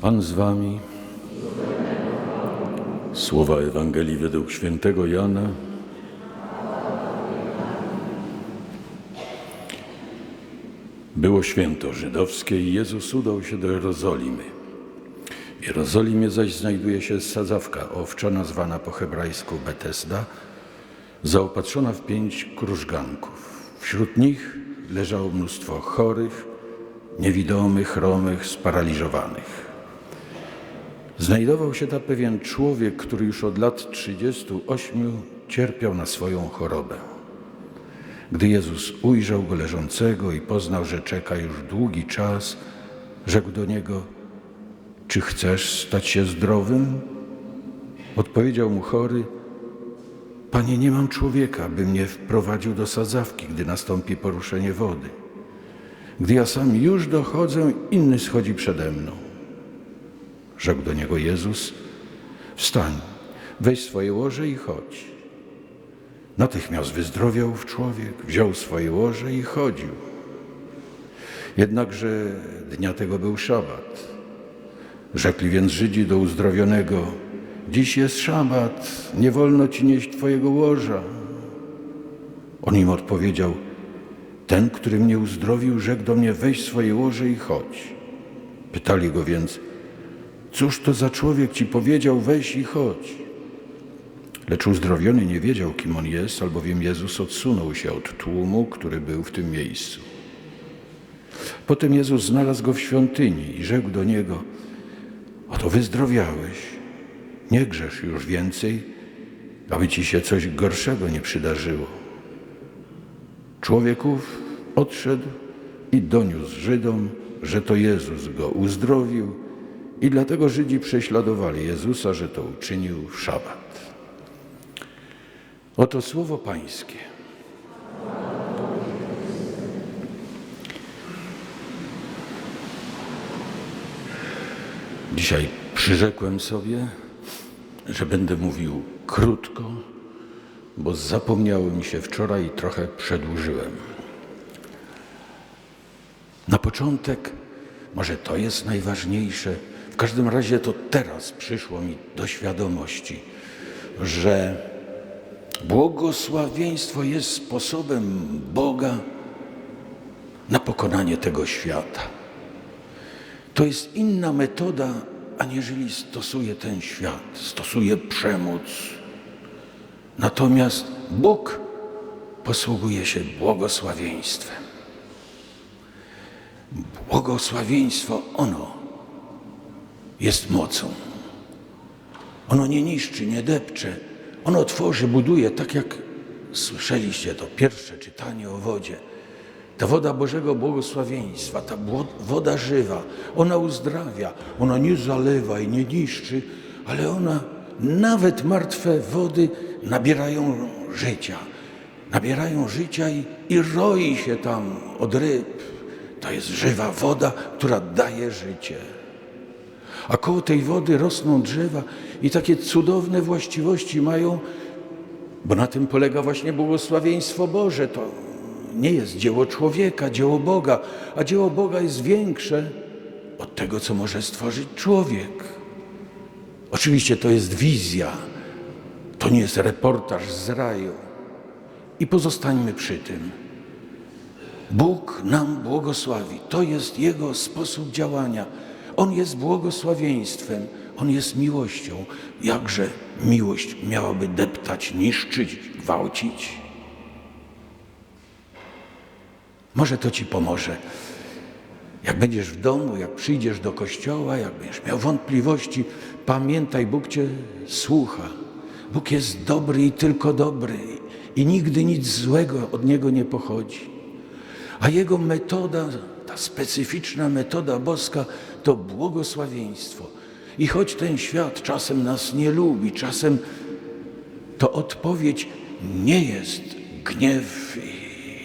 Pan z wami. Słowa Ewangelii według świętego Jana. Było święto żydowskie i Jezus udał się do Jerozolimy. W Jerozolimie zaś znajduje się sadzawka owcza nazwana po hebrajsku Betesda, zaopatrzona w pięć krużganków. Wśród nich leżało mnóstwo chorych, niewidomych, chromych, sparaliżowanych. Znajdował się tam pewien człowiek, który już od lat 38 cierpiał na swoją chorobę. Gdy Jezus ujrzał go leżącego i poznał, że czeka już długi czas, rzekł do niego: Czy chcesz stać się zdrowym? Odpowiedział mu chory: Panie, nie mam człowieka, by mnie wprowadził do sadzawki, gdy nastąpi poruszenie wody. Gdy ja sam już dochodzę, inny schodzi przede mną. Rzekł do niego Jezus: Wstań, weź swoje łoże i chodź. Natychmiast wyzdrowiał człowiek, wziął swoje łoże i chodził. Jednakże dnia tego był szabat. Rzekli więc Żydzi do uzdrowionego: Dziś jest szabat, nie wolno ci nieść twojego łoża. On im odpowiedział: Ten, który mnie uzdrowił, rzekł do mnie: Weź swoje łoże i chodź. Pytali go więc: Cóż to za człowiek ci powiedział: Weź i chodź? Lecz uzdrowiony nie wiedział, kim on jest, albowiem Jezus odsunął się od tłumu, który był w tym miejscu. Potem Jezus znalazł go w świątyni i rzekł do niego: Oto wyzdrowiałeś, nie grzesz już więcej, aby ci się coś gorszego nie przydarzyło. Człowieków odszedł i doniósł Żydom, że to Jezus go uzdrowił, i dlatego Żydzi prześladowali Jezusa, że to uczynił w szabat. Oto słowo Pańskie. Dzisiaj przyrzekłem sobie, że będę mówił krótko, bo zapomniało mi się wczoraj i trochę przedłużyłem. Na początek, może to jest najważniejsze, w każdym razie to teraz przyszło mi do świadomości, że błogosławieństwo jest sposobem Boga na pokonanie tego świata. To jest inna metoda, aniżeli stosuje ten świat, stosuje przemoc. Natomiast Bóg posługuje się błogosławieństwem. Błogosławieństwo ono jest mocą. Ono nie niszczy, nie depcze. Ono tworzy, buduje, tak jak słyszeliście to pierwsze czytanie o wodzie. Ta woda Bożego błogosławieństwa, ta woda żywa, ona uzdrawia, ona nie zalewa i nie niszczy, ale ona, nawet martwe wody nabierają życia. Nabierają życia i, i roi się tam od ryb. To jest żywa woda, która daje życie. A koło tej wody rosną drzewa i takie cudowne właściwości mają, bo na tym polega właśnie błogosławieństwo Boże. To nie jest dzieło człowieka, dzieło Boga, a dzieło Boga jest większe od tego, co może stworzyć człowiek. Oczywiście to jest wizja, to nie jest reportaż z raju. I pozostańmy przy tym. Bóg nam błogosławi. To jest Jego sposób działania. On jest błogosławieństwem, On jest miłością. Jakże miłość miałaby deptać, niszczyć, gwałcić? Może to Ci pomoże. Jak będziesz w domu, jak przyjdziesz do kościoła, jak będziesz miał wątpliwości, pamiętaj, Bóg Cię słucha. Bóg jest dobry i tylko dobry i nigdy nic złego od Niego nie pochodzi. A Jego metoda, ta specyficzna metoda boska, to błogosławieństwo. I choć ten świat czasem nas nie lubi, czasem to odpowiedź nie jest gniew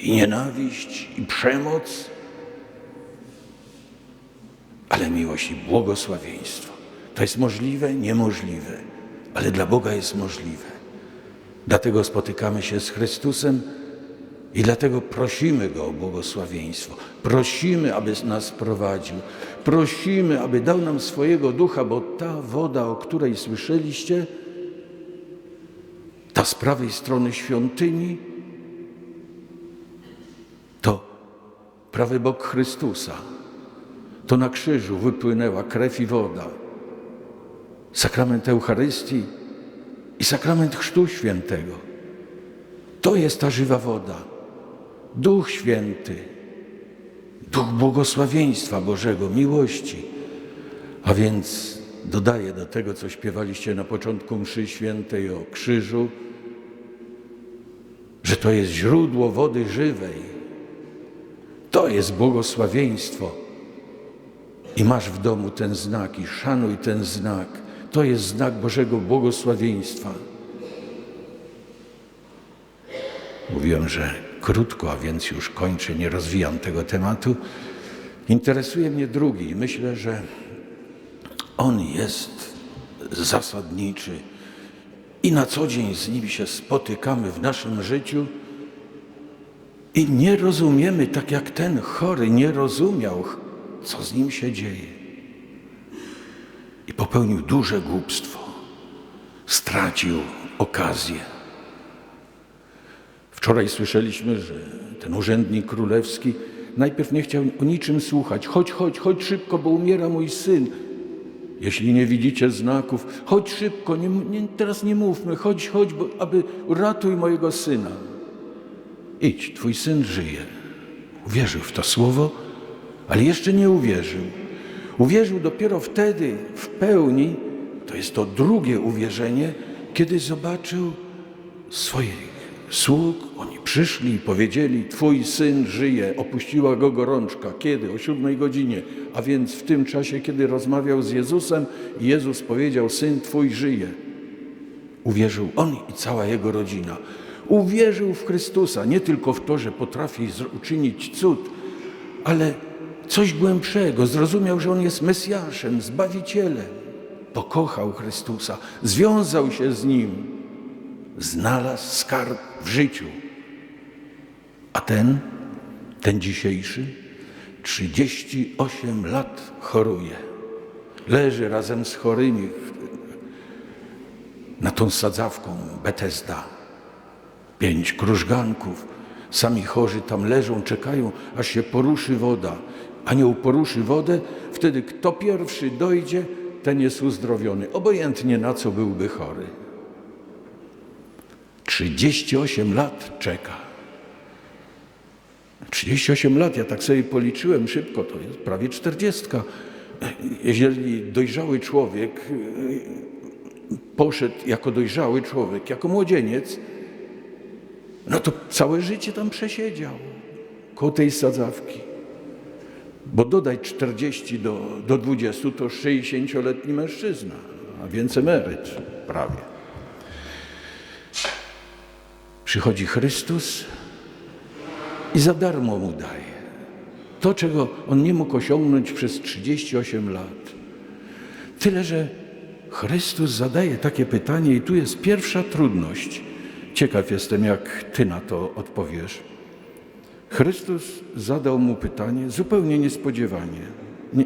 i nienawiść i przemoc, ale miłość i błogosławieństwo. To jest możliwe, niemożliwe, ale dla Boga jest możliwe. Dlatego spotykamy się z Chrystusem, I dlatego prosimy Go o błogosławieństwo. Prosimy, aby nas prowadził. Prosimy, aby dał nam swojego ducha, bo ta woda, o której słyszeliście, ta z prawej strony świątyni, to prawy bok Chrystusa. To na krzyżu wypłynęła krew i woda. Sakrament Eucharystii i sakrament Chrztu Świętego. To jest ta żywa woda. Duch Święty, Duch błogosławieństwa Bożego, miłości. A więc dodaję do tego, co śpiewaliście na początku mszy świętej o krzyżu, że to jest źródło wody żywej. To jest błogosławieństwo. I masz w domu ten znak i szanuj ten znak. To jest znak Bożego błogosławieństwa. Mówiłem, że krótko, a więc już kończę, nie rozwijam tego tematu. Interesuje mnie drugi. Myślę, że on jest zasadniczy i na co dzień z nim się spotykamy w naszym życiu i nie rozumiemy, tak jak ten chory nie rozumiał, co z nim się dzieje. I popełnił duże głupstwo. Stracił okazję. Wczoraj słyszeliśmy, że ten urzędnik królewski najpierw nie chciał o niczym słuchać. Chodź, chodź, chodź szybko, bo umiera mój syn. Jeśli nie widzicie znaków, chodź szybko, nie, nie, teraz nie mówmy, chodź, chodź, bo, aby uratuj mojego syna. Idź, twój syn żyje. Uwierzył w to słowo, ale jeszcze nie uwierzył. Uwierzył dopiero wtedy w pełni, to jest to drugie uwierzenie, kiedy zobaczył swoich sług. Oni przyszli i powiedzieli: Twój syn żyje. Opuściła go gorączka. Kiedy? O siódmej godzinie. A więc w tym czasie, kiedy rozmawiał z Jezusem, Jezus powiedział: Syn Twój żyje. Uwierzył on i cała jego rodzina. Uwierzył w Chrystusa, nie tylko w to, że potrafi uczynić cud, ale coś głębszego. Zrozumiał, że on jest Mesjaszem, Zbawicielem. Pokochał Chrystusa, związał się z nim, znalazł skarb w życiu. A ten, ten dzisiejszy, 38 lat choruje. Leży razem z chorymi na tą sadzawką Betesda. Pięć krużganków, sami chorzy tam leżą, czekają, aż się poruszy woda. Anioł poruszy wodę, wtedy kto pierwszy dojdzie, ten jest uzdrowiony, obojętnie na co byłby chory. 38 lat czeka. 38 lat, ja tak sobie policzyłem szybko, to jest prawie 40. Jeżeli dojrzały człowiek poszedł jako dojrzały człowiek, jako młodzieniec, no to całe życie tam przesiedział koło tej sadzawki. Bo dodaj 40 do, do 20 to 60-letni mężczyzna, a więc emeryt prawie. Przychodzi Chrystus i za darmo mu daje. To, czego on nie mógł osiągnąć przez 38 lat. Tyle, że Chrystus zadaje takie pytanie, i tu jest pierwsza trudność. Ciekaw jestem, jak ty na to odpowiesz. Chrystus zadał mu pytanie zupełnie niespodziewanie. Nie,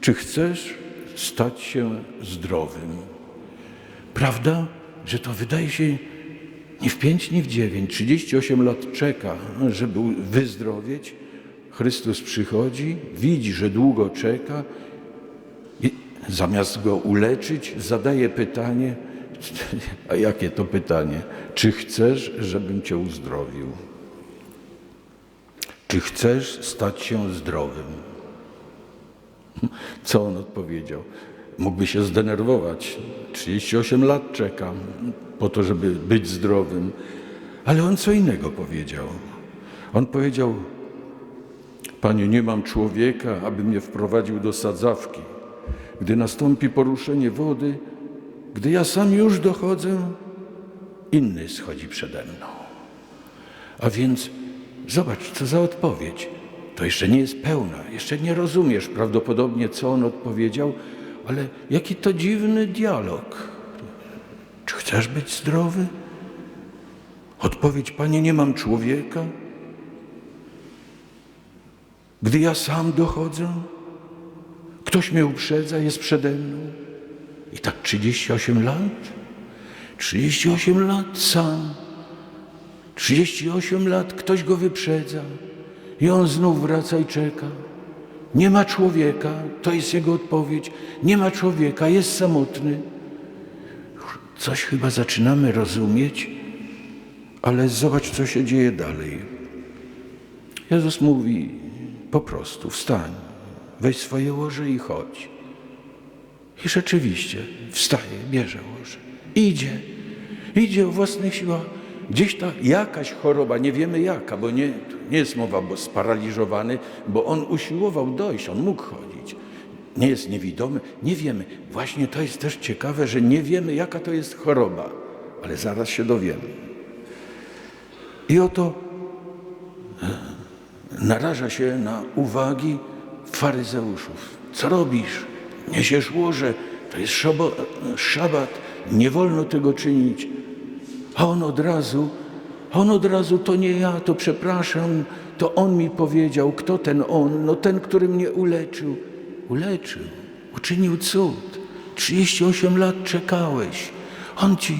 czy chcesz stać się zdrowym? Prawda, że to wydaje się nie w pięć, nie w dziewięć. 38 lat czeka, żeby wyzdrowieć. Chrystus przychodzi, widzi, że długo czeka i zamiast go uleczyć, zadaje pytanie, a jakie to pytanie? Czy chcesz, żebym cię uzdrowił? Czy chcesz stać się zdrowym? Co on odpowiedział? Mógłby się zdenerwować. 38 lat czekam po to, żeby być zdrowym. Ale on co innego powiedział. On powiedział: Panie, nie mam człowieka, aby mnie wprowadził do sadzawki. Gdy nastąpi poruszenie wody, gdy ja sam już dochodzę, inny schodzi przede mną. A więc zobacz, co za odpowiedź. To jeszcze nie jest pełna, jeszcze nie rozumiesz prawdopodobnie, co on odpowiedział, ale jaki to dziwny dialog. Czy chcesz być zdrowy? Odpowiedź, Panie, nie mam człowieka. Gdy ja sam dochodzę, ktoś mnie uprzedza, jest przede mną. I tak 38 lat, 38 lat sam, 38 lat ktoś go wyprzedza i on znów wraca i czeka. Nie ma człowieka, to jest jego odpowiedź. Nie ma człowieka, jest samotny. Coś chyba zaczynamy rozumieć, ale zobacz, co się dzieje dalej. Jezus mówi po prostu: wstań, weź swoje łoże i chodź. I rzeczywiście wstaje, bierze łoże. Idzie, idzie o własnych siłach. Gdzieś ta jakaś choroba, nie wiemy jaka, bo nie, nie jest mowa, bo sparaliżowany, bo on usiłował dojść, on mógł chodzić. Nie jest niewidomy, nie wiemy. Właśnie to jest też ciekawe, że nie wiemy jaka to jest choroba, ale zaraz się dowiemy. I oto e, naraża się na uwagi faryzeuszów. Co robisz? Niesiesz łoże, to jest szabo, szabat, nie wolno tego czynić. A on od razu, on od razu, to nie ja, to przepraszam, to on mi powiedział, kto ten on? No ten, który mnie uleczył. Uleczył, uczynił cud. 38 lat czekałeś. On ci,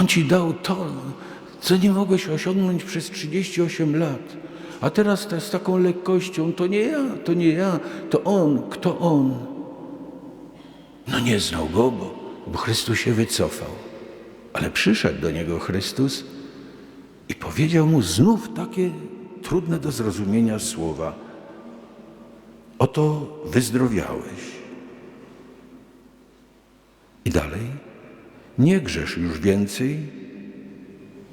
on ci dał to, co nie mogłeś osiągnąć przez 38 lat. A teraz ta, z taką lekkością, to nie ja, to nie ja, to on, kto on? No nie znał go, bo, bo Chrystus się wycofał. Ale przyszedł do niego Chrystus i powiedział mu znów takie trudne do zrozumienia słowa. Oto wyzdrowiałeś. I dalej, nie grzesz już więcej,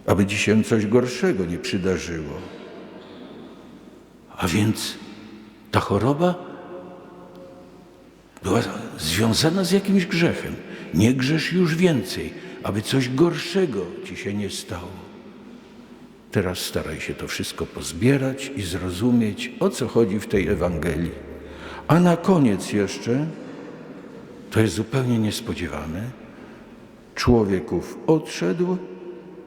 aby ci się coś gorszego nie przydarzyło. A więc ta choroba była związana z jakimś grzechem. Nie grzesz już więcej, aby coś gorszego ci się nie stało. Teraz staraj się to wszystko pozbierać i zrozumieć, o co chodzi w tej Ewangelii. A na koniec jeszcze, to jest zupełnie niespodziewane, człowieków odszedł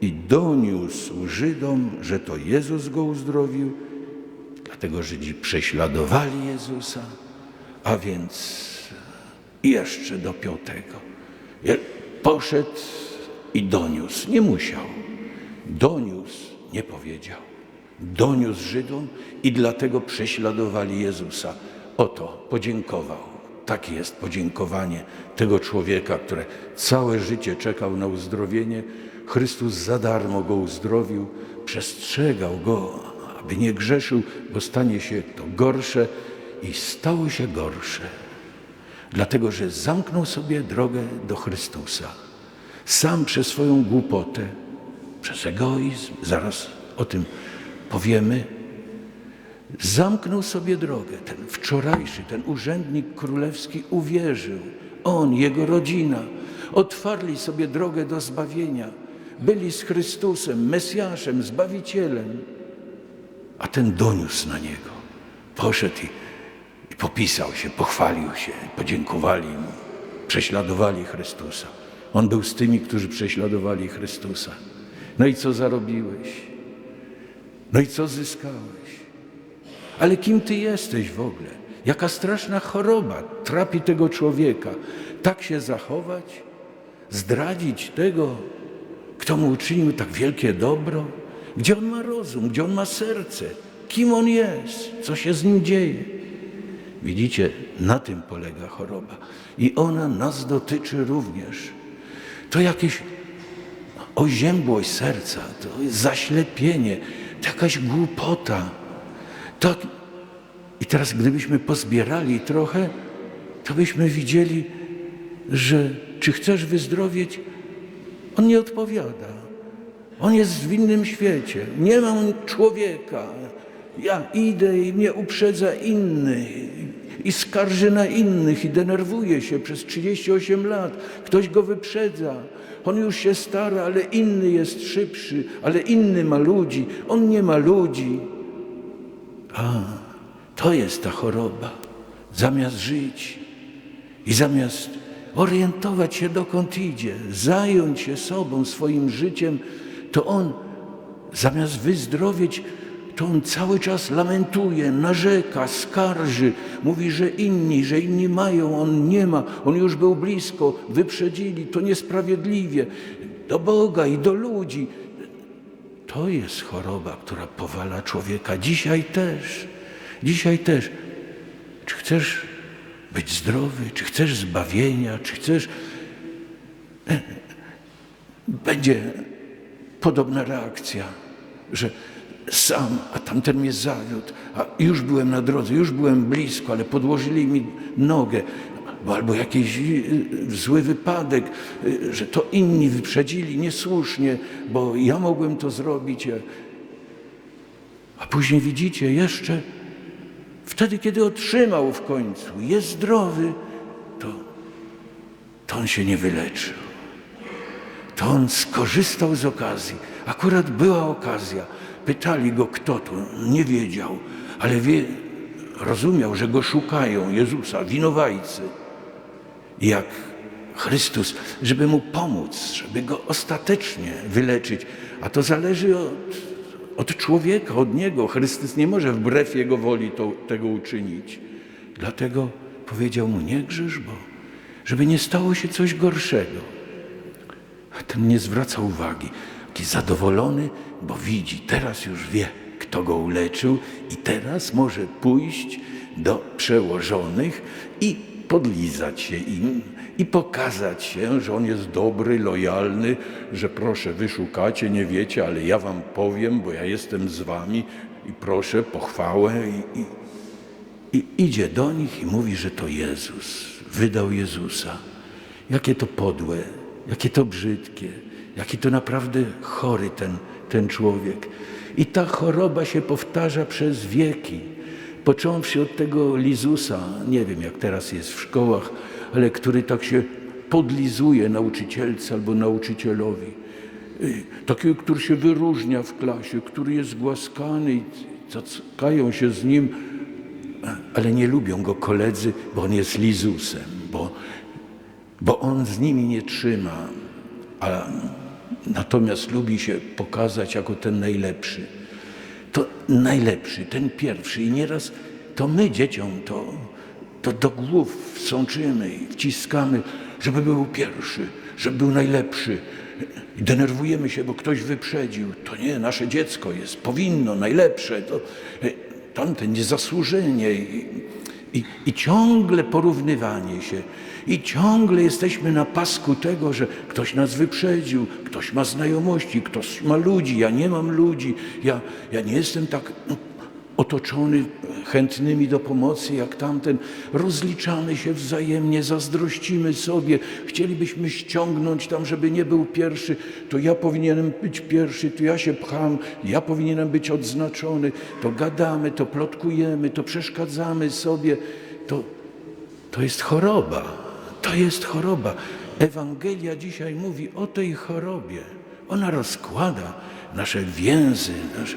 i doniósł Żydom, że to Jezus go uzdrowił, dlatego Żydzi prześladowali Jezusa, a więc jeszcze dopiął tego. Je- Poszedł i doniósł. Nie musiał. Doniósł, nie powiedział. Doniósł Żydom i dlatego prześladowali Jezusa. Oto podziękował. Takie jest podziękowanie tego człowieka, który całe życie czekał na uzdrowienie. Chrystus za darmo go uzdrowił, przestrzegał go, aby nie grzeszył, bo stanie się to gorsze i stało się gorsze dlatego że zamknął sobie drogę do Chrystusa. Sam przez swoją głupotę, przez egoizm, zaraz o tym powiemy, zamknął sobie drogę. Ten wczorajszy, ten urzędnik królewski uwierzył. On, jego rodzina, otwarli sobie drogę do zbawienia. Byli z Chrystusem, Mesjaszem, Zbawicielem. A ten doniósł na niego. Poszedł i i popisał się, pochwalił się, podziękowali mu, prześladowali Chrystusa. On był z tymi, którzy prześladowali Chrystusa. No i co zarobiłeś? No i co zyskałeś? Ale kim ty jesteś w ogóle? Jaka straszna choroba trapi tego człowieka? Tak się zachować? Zdradzić tego, kto mu uczynił tak wielkie dobro? Gdzie on ma rozum? Gdzie on ma serce? Kim on jest? Co się z nim dzieje? Widzicie, na tym polega choroba. I ona nas dotyczy również. To jakieś oziębłość serca, to zaślepienie, to jakaś głupota. To... I teraz, gdybyśmy pozbierali trochę, to byśmy widzieli, że czy chcesz wyzdrowieć, on nie odpowiada. On jest w innym świecie. Nie mam człowieka. Ja idę i mnie uprzedza inny i skarży na innych i denerwuje się przez 38 lat. Ktoś go wyprzedza. On już się stara, ale inny jest szybszy, ale inny ma ludzi. On nie ma ludzi. A, to jest ta choroba. Zamiast żyć i zamiast orientować się dokąd idzie, zająć się sobą, swoim życiem, to on zamiast wyzdrowieć, to on cały czas lamentuje, narzeka, skarży, mówi, że inni, że inni mają, on nie ma, on już był blisko, wyprzedzili, to niesprawiedliwie do Boga i do ludzi. To jest choroba, która powala człowieka. Dzisiaj też. Dzisiaj też. Czy chcesz być zdrowy? Czy chcesz zbawienia? Czy chcesz. Będzie podobna reakcja, że sam, a tamten mnie zawiódł, a już byłem na drodze, już byłem blisko, ale podłożyli mi nogę, albo, jakiś y, zły wypadek, y, że to inni wyprzedzili niesłusznie, bo ja mogłem to zrobić. A później widzicie, jeszcze wtedy, kiedy otrzymał w końcu, jest zdrowy, to, to on się nie wyleczył. To on skorzystał z okazji. Akurat była okazja. Pytali go, kto to. Nie wiedział, ale wie, rozumiał, że go szukają, Jezusa, winowajcy. Jak Chrystus, żeby mu pomóc, żeby go ostatecznie wyleczyć. A to zależy od, od człowieka, od niego. Chrystus nie może wbrew jego woli to, tego uczynić. Dlatego powiedział mu: Nie grzesz, bo żeby nie stało się coś gorszego. A ten nie zwraca uwagi. Taki zadowolony, bo widzi, teraz już wie, kto go uleczył, i teraz może pójść do przełożonych i podlizać się im i pokazać się, że on jest dobry, lojalny, że proszę, wy szukacie, nie wiecie, ale ja wam powiem, bo ja jestem z wami i proszę, pochwałę. I, i, i idzie do nich i mówi, że to Jezus, wydał Jezusa. Jakie to podłe, jakie to brzydkie, jaki to naprawdę chory ten, ten człowiek. I ta choroba się powtarza przez wieki. Począwszy od tego Lizusa, nie wiem jak teraz jest w szkołach, ale który tak się podlizuje nauczycielce albo nauczycielowi. Y, Takiego, który się wyróżnia w klasie, który jest głaskany i cackają się z nim, ale nie lubią go koledzy, bo on jest Lizusem, bo, bo on z nimi nie trzyma, a natomiast lubi się pokazać jako ten najlepszy. To najlepszy, ten pierwszy. I nieraz to my dzieciom to, to do głów sączymy i wciskamy, żeby był pierwszy, żeby był najlepszy. I denerwujemy się, bo ktoś wyprzedził. To nie, nasze dziecko jest, powinno, najlepsze. To, e, tamten niezasłużenie. I, i, I ciągle porównywanie się. I ciągle jesteśmy na pasku tego, że ktoś nas wyprzedził, ktoś ma znajomości, ktoś ma ludzi, ja nie mam ludzi, ja, ja nie jestem tak no, otoczony chętnymi do pomocy jak tamten. Rozliczamy się wzajemnie, zazdrościmy sobie, chcielibyśmy ściągnąć tam, żeby nie był pierwszy, to ja powinienem być pierwszy, to ja się pcham, ja powinienem być odznaczony, to gadamy, to plotkujemy, to przeszkadzamy sobie, to, to jest choroba. To jest choroba. Ewangelia dzisiaj mówi o tej chorobie. Ona rozkłada nasze więzy. Nasz...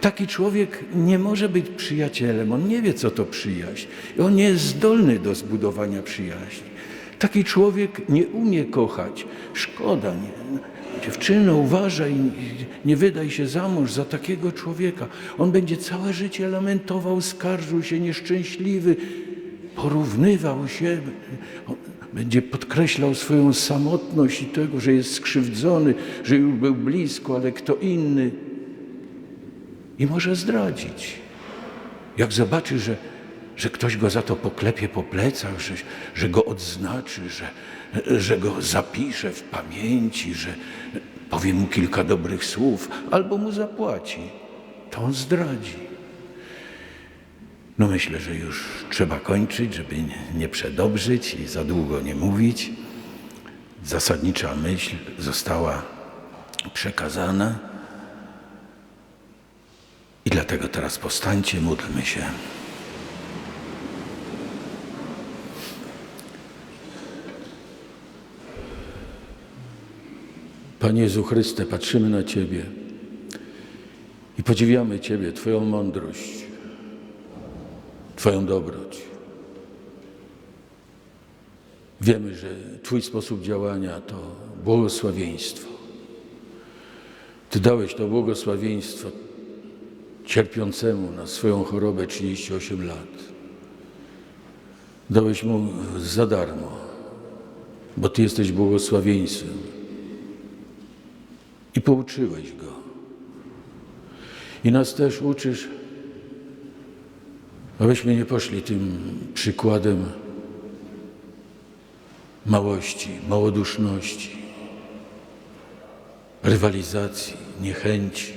Taki człowiek nie może być przyjacielem. On nie wie, co to przyjaźń. On nie jest zdolny do zbudowania przyjaźni. Taki człowiek nie umie kochać. Szkoda. Nie? Dziewczyno, uważaj, nie wydaj się za mąż za takiego człowieka. On będzie całe życie lamentował, skarżył się, nieszczęśliwy, porównywał się będzie podkreślał swoją samotność i tego, że jest skrzywdzony, że już był blisko, ale kto inny. I może zdradzić. Jak zobaczy, że, że ktoś go za to poklepie po plecach, że, że go odznaczy, że, że go zapisze w pamięci, że powie mu kilka dobrych słów albo mu zapłaci, to on zdradzi. No myślę, że już trzeba kończyć, żeby nie przedobrzyć i za długo nie mówić. Zasadnicza myśl została przekazana. I dlatego teraz postańcie, módlmy się. Panie Jezu Chryste, patrzymy na Ciebie i podziwiamy Ciebie, Twoją mądrość. Twoją dobroć. Wiemy, że Twój sposób działania to błogosławieństwo. Ty dałeś to błogosławieństwo cierpiącemu na swoją chorobę 38 lat. Dałeś mu za darmo, bo Ty jesteś błogosławieństwem. I pouczyłeś go. I nas też uczysz, abyśmy nie poszli tym przykładem małości, małoduszności, rywalizacji, niechęci,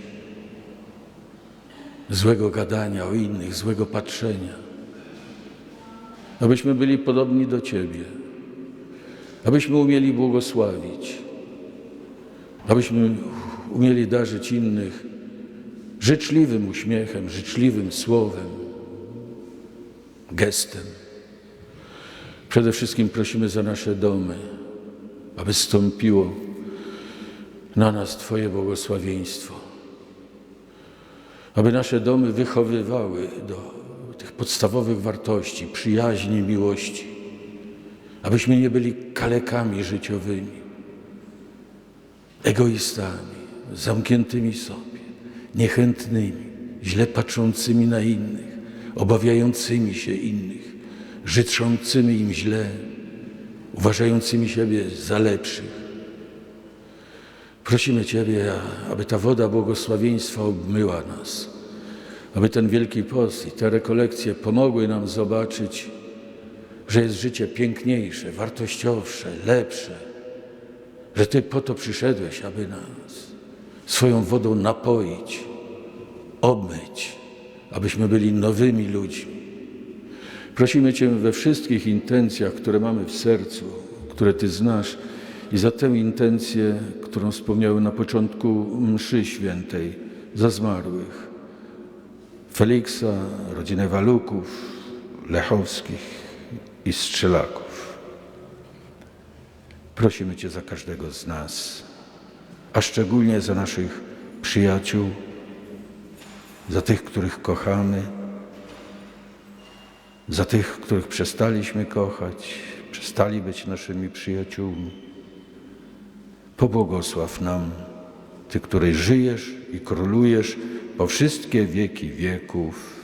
złego gadania o innych, złego patrzenia. Abyśmy byli podobni do Ciebie, abyśmy umieli błogosławić, abyśmy umieli darzyć innych życzliwym uśmiechem, życzliwym słowem, gestem. Przede wszystkim prosimy za nasze domy, aby stąpiło na nas Twoje błogosławieństwo. Aby nasze domy wychowywały do tych podstawowych wartości, przyjaźni, miłości. Abyśmy nie byli kalekami życiowymi, egoistami, zamkniętymi sobie, niechętnymi, źle patrzącymi na innych, obawiającymi się innych, życzącymi im źle, uważającymi siebie za lepszych. Prosimy Ciebie, aby ta woda błogosławieństwa obmyła nas, aby ten Wielki Post i te rekolekcje pomogły nam zobaczyć, że jest życie piękniejsze, wartościowsze, lepsze, że Ty po to przyszedłeś, aby nas swoją wodą napoić, obmyć, abyśmy byli nowymi ludźmi. Prosimy Cię we wszystkich intencjach, które mamy w sercu, które Ty znasz, i za tę intencję, którą wspomniałem na początku mszy świętej, za zmarłych. Feliksa, rodzinę Waluków, Lechowskich i Strzelaków. Prosimy Cię za każdego z nas, a szczególnie za naszych przyjaciół, za tych, których kochamy, za tych, których przestaliśmy kochać, przestali być naszymi przyjaciółmi. Pobłogosław nam, Ty, który żyjesz i królujesz po wszystkie wieki wieków.